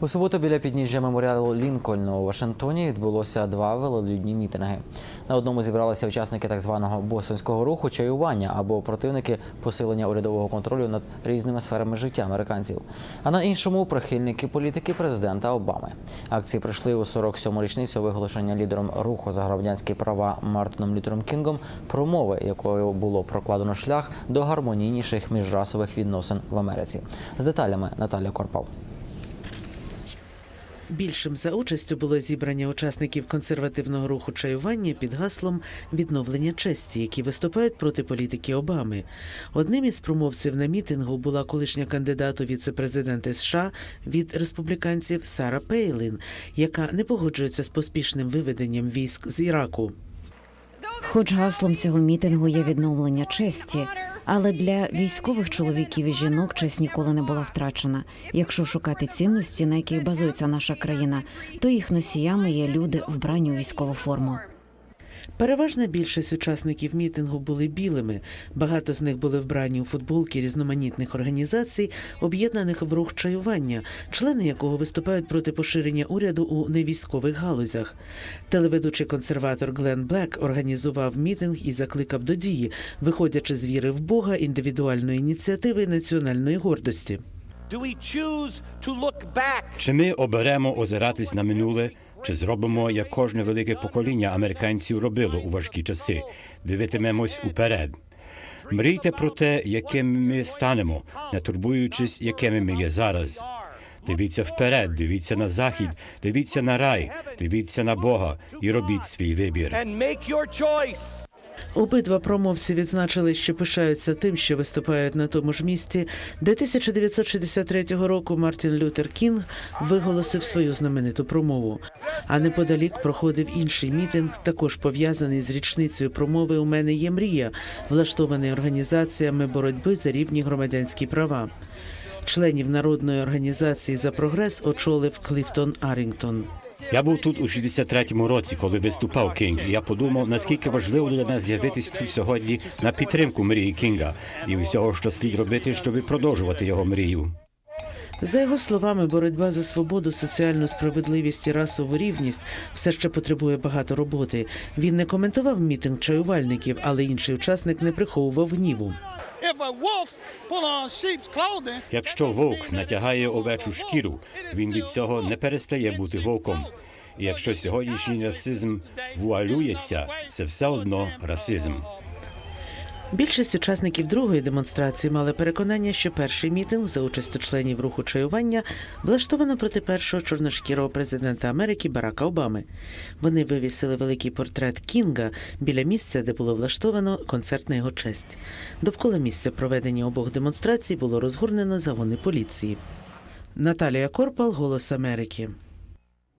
У суботу біля підніжжя меморіалу Лінкольну у Вашингтоні відбулося два велолюдні мітинги. На одному зібралися учасники так званого бостонського руху чаювання або противники посилення урядового контролю над різними сферами життя американців. А на іншому прихильники політики президента Обами. Акції пройшли у 47-му річницю виголошення лідером руху за громадянські права Мартином Лютером Кінгом промови, якою було прокладено шлях до гармонійніших міжрасових відносин в Америці. З деталями Наталя Корпал. Більшим за участю було зібрання учасників консервативного руху чаювання під гаслом відновлення честі, які виступають проти політики Обами. Одним із промовців на мітингу була колишня кандидат у віце-президенти США від республіканців Сара Пейлін, яка не погоджується з поспішним виведенням військ з Іраку. Хоч гаслом цього мітингу є відновлення честі, але для військових чоловіків і жінок честь ніколи не була втрачена. Якщо шукати цінності, на яких базується наша країна, то їх носіями є люди, вбрані у військову форму. Переважна більшість учасників мітингу були білими. Багато з них були вбрані у футболки різноманітних організацій, об'єднаних в рух чаювання, члени якого виступають проти поширення уряду у невійськових галузях. Телеведучий консерватор Глен Блек організував мітинг і закликав до дії, виходячи з віри в Бога, індивідуальної ініціативи і національної гордості. Чи ми оберемо озиратись на минуле, чи зробимо, як кожне велике покоління американців робило у важкі часи, дивитимемось уперед. Мрійте про те, якими ми станемо, не турбуючись, якими ми є зараз. Дивіться вперед, дивіться на захід, дивіться на рай, дивіться на Бога і робіть свій вибір. Обидва промовці відзначили, що пишаються тим, що виступають на тому ж місці, де 1963 року Мартін Лютер Кінг виголосив свою знамениту промову. А неподалік проходив інший мітинг, також пов'язаний з річницею промови У мене є мрія, влаштований організаціями боротьби за рівні громадянські права. Членів народної організації за прогрес очолив Кліфтон Арінгтон. Я був тут у 63-му році, коли виступав Кінг, я подумав, наскільки важливо для нас з'явитись тут сьогодні на підтримку мрії Кінга і всього, що слід робити, щоб продовжувати його мрію. За його словами, боротьба за свободу, соціальну справедливість і расову рівність все ще потребує багато роботи. Він не коментував мітинг чаювальників, але інший учасник не приховував гніву. Якщо вовк натягає овечу шкіру, він від цього не перестає бути вовком. І якщо сьогоднішній расизм вуалюється, це все одно расизм. Більшість учасників другої демонстрації мали переконання, що перший мітинг за участю членів руху чаювання влаштовано проти першого чорношкірого президента Америки Барака Обами. Вони вивісили великий портрет Кінга біля місця, де було влаштовано концерт на його честь. Довкола місця проведення обох демонстрацій було розгорнено загони поліції. Наталія Корпал, Голос Америки.